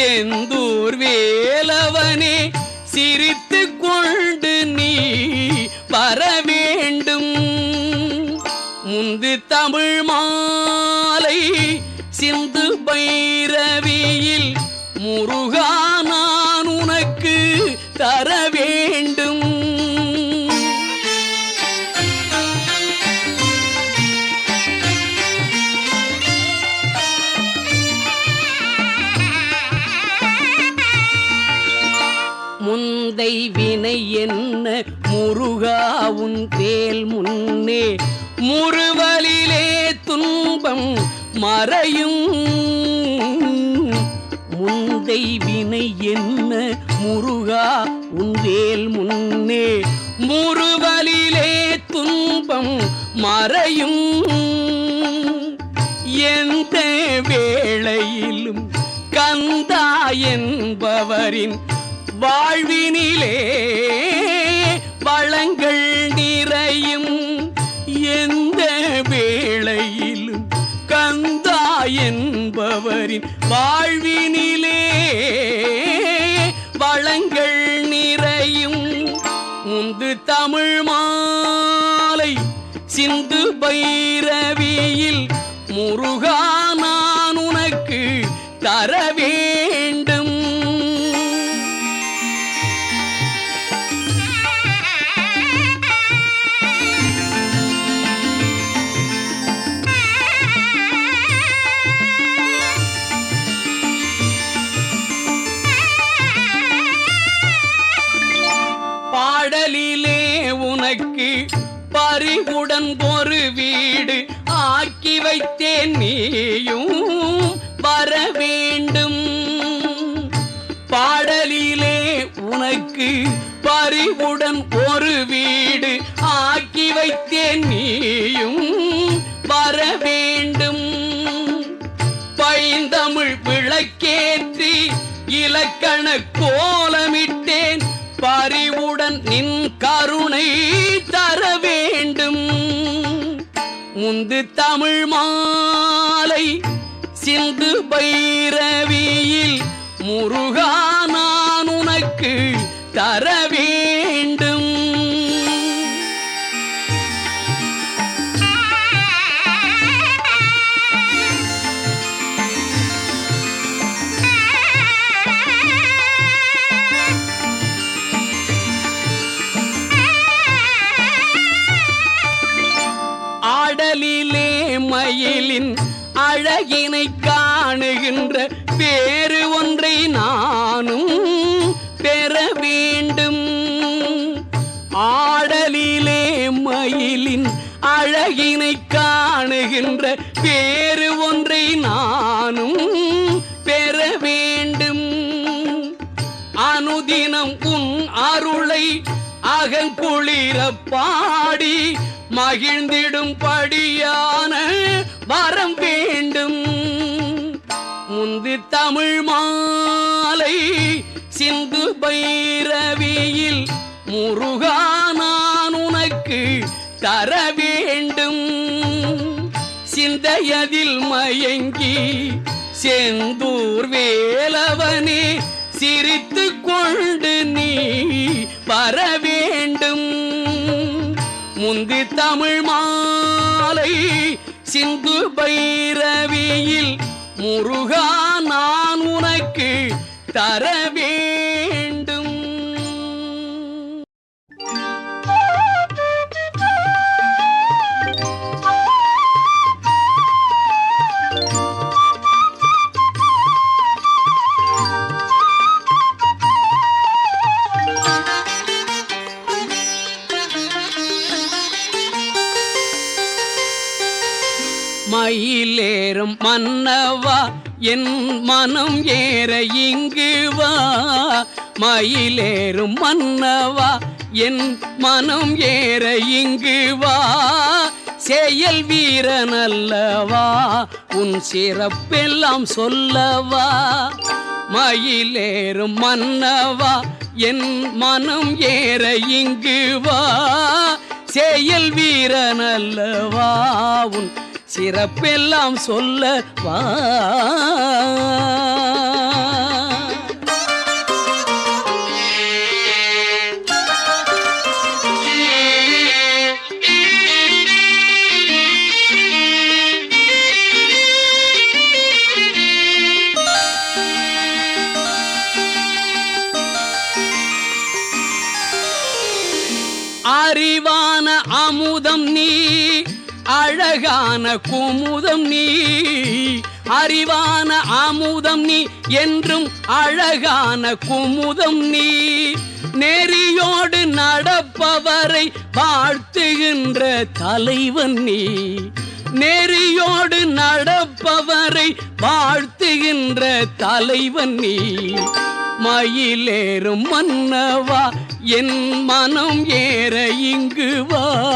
செந்தூர் வேலவனே சிரித்து கொண்டு நீ வர வேண்டும். முந்து தமிழ் மாலை சிந்து பைரவியில் முருகா நான் உனக்கு தர முன்னே முறுவலிலே துன்பம் மறையும். முந்தை வினை என்ன முருகா உன் முன்னே முறுவலிலே துன்பம் மறையும். எந்த வேளையிலும் கந்தா என்பவரின் வாழ்வினிலே வழங்க மாலை சிந்து பைரவியில் முருகா நான் உனக்கு தரவே உனக்கு பறிவுடன் ஒரு வீடு ஆக்கி வைத்தேன் நீயும் வர வேண்டும். பாடலிலே உனக்கு பறிவுடன் ஒரு வீடு ஆக்கி வைத்தேன் நீயும் வர வேண்டும். பைந்தமிழ் விளக்கேற்றி இலக்கண கோலமிட்டேன். பறிவுடன் நின் கருணை பூந்து தமிழ் மா மயிலின் அழகினை காணுகின்ற வேறு ஒன்றை நானும் பெற வேண்டும். ஆடலிலே மயிலின் அழகினை காணுகின்ற வேறு ஒன்றை நானும் பெற வேண்டும். அனுதினம் உன் அருளை அகங்குளிர பாடி மகிழ்ந்திடும் படியான வரம் வேண்டும். முந்து தமிழ் மாலை சிந்து பைரவியில் முருகா நான் உனக்கு தர வேண்டும். சிந்தையதில் மயங்கி செந்தூர் வேலவனே சிரித்து கொண்டு நீ பரவி முந்து தமிழ் மாலை சிந்து பைரவியில் முருகா நான் உனக்கு தரவே மன்னவா என் மனம் ஏற இங்கு வா. மயிலேறும் மன்னவா என் மனம் ஏற இங்கு வா. செயல் வீரனல்லவா உன் சிறப்பெல்லாம் சொல்லவா. மயிலேறும் மன்னவா என் மனம் ஏற இங்கு வா. செயல் வீரனல்லவா உன் சிறப்பெல்லாம் சொல்ல வா. அறிவான அமுதம் நீ. அழகான குமுதம் நீ அறிவான அமுதம் நீ என்றும் அழகான குமுதம் நீ. நெறியோடு நடப்பவரை வாழ்த்துகின்ற தலைவன் நீ. நெறியோடு நடப்பவரை வாழ்த்துகின்ற தலைவன் நீ. மயிலேறும் மன்னவா என் மனம் ஏற இங்குவா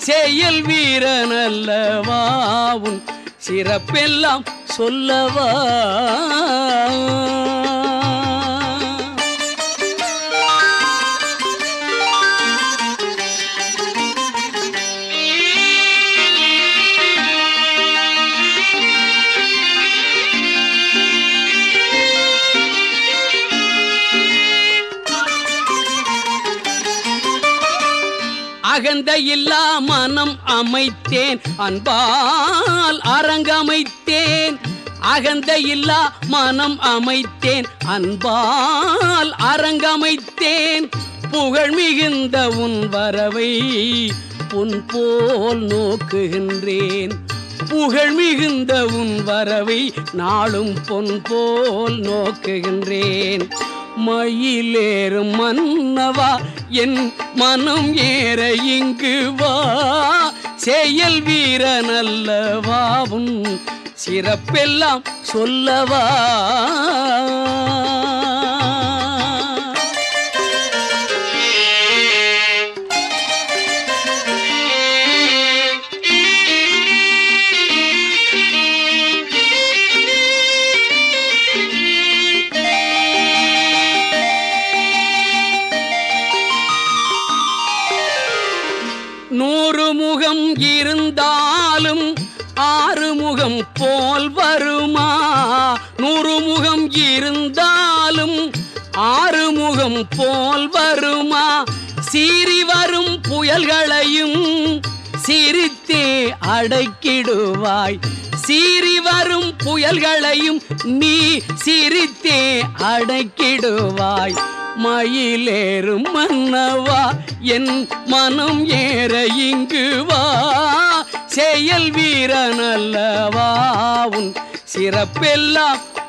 வா செயல் வீரனல்லவா உன் சிறப்பெல்லாம் சொல்லவா? அகந்த இல்லா அரணம் அமைத்தேன். அன்பால் அரங்கமைத்தேன். அகந்த இல்லா மனம் அமைத்தேன். அன்பால் அரங்கமைத்தேன். புகழ் மிகுந்த உன் வரவை பொன் போல் நோக்குகின்றேன். புகழ் மிகுந்த உன் வரவை நாளும் பொன் போல் நோக்குகின்றேன். மயிலேறும் மன்னவா என் மனம் ஏற இங்கு வா. செயல் வீரனல்லவா உன் சிறப்பெல்லாம் சொல்லவா. இருந்தாலும் ஆறுமுகம் போல் வருமா? சீறி வரும் புயல்களையும் சிரித்தே அடக்கிடுவாய். சீறி வரும் புயல்களையும் நீ சிரித்தே அடக்கிடுவாய். மயிலேறும் மன்னவா என் மனம் ஏற இங்கு வா. செயல் வீரனல்லவா உன் சிறப்பெல்லாம்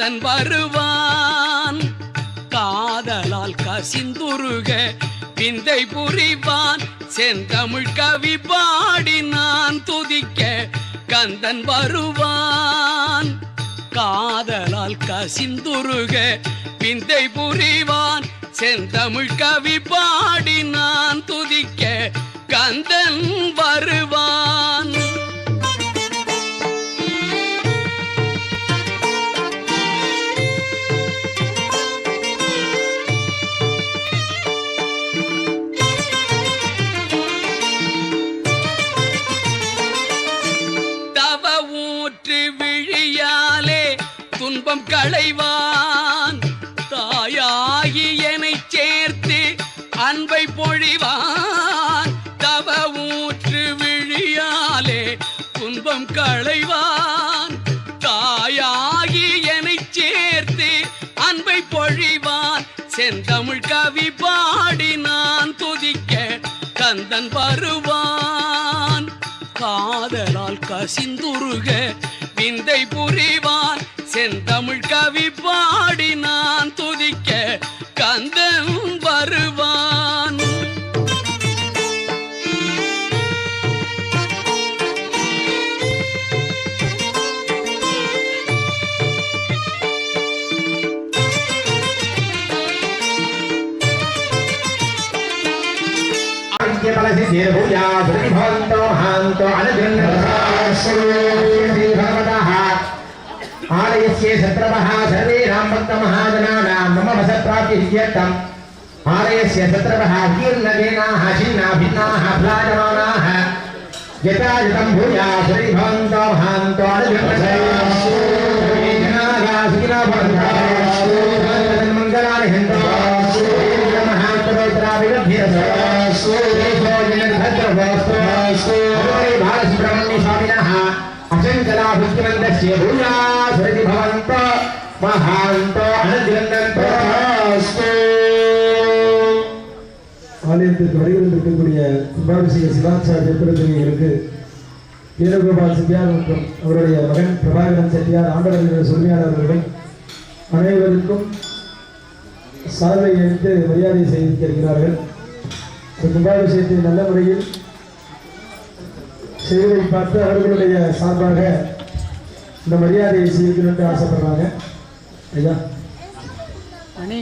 கந்தன் வருவான். காதலால் கசிந்துருக விந்தை புரிவான். செந்தமிழ் கவி பாடி நான் துதிக்க கந்தன் வருவான். காதலால் கசிந்துருக விந்தை புரிவான். செந்தமிழ் கவி பாடி நான் துதிக்க கந்தன் வருவான். துன்பம் களைவான். தாயாகி என்னை சேர்த்து அன்பை பொழிவான். தவ ஊற்று விழியாலே துன்பம் களைவான். தாயாகி என்னை சேர்த்து அன்பை பொழிவான். செந்தமிழ் கவி பாடி நான் துதிக்க கந்தன் வருவான். காதலால் கசிந்துருக விந்தை புரிவான். செந்தமிழ் கவி பாடி நான் துதிக்க கந்தன் வருவான் भवन्तो महान्तो ఆలయస్యే శత్రవః సర్వేణాం భక్తమహాజనానాం మమ వసత్ప్రాప్తిశ్చేత్తम् ఆలయస్య శత్రవః కీర్ణవేనాः ఛిన్నా భిన్నాः ప్లాయమానాः యథా యతం భూయా శ్రీభవంతో మహాంతో अशङ्कला भुक्तिमन्तस्य भूया श्री भवन्तो महान्तो अनुदिवन्दन्तो ஆலயத்திற்கு வருகிறது இருக்கக்கூடிய கும்பாபிஷேக சிவாச்சாரிய திருத்தணிகளுக்கு வீரகோபால் செட்டியார் மற்றும் அவருடைய மகன் பிரபாகரன் செட்டியார் ஆண்டவர்கள் சொல்லியாளர்களுடன் அனைவருக்கும் சார்பை எடுத்து மரியாதை செய்திருக்கிறார்கள் இந்த கும்பாபிஷேகத்தை நல்ல முறையில் செய்வதை பார்த்து அவர்களுடைய சார்பாக இந்த மரியாதையை செய்யணும்னு ஆசைப்படுறாங்க. ஐயா. அணி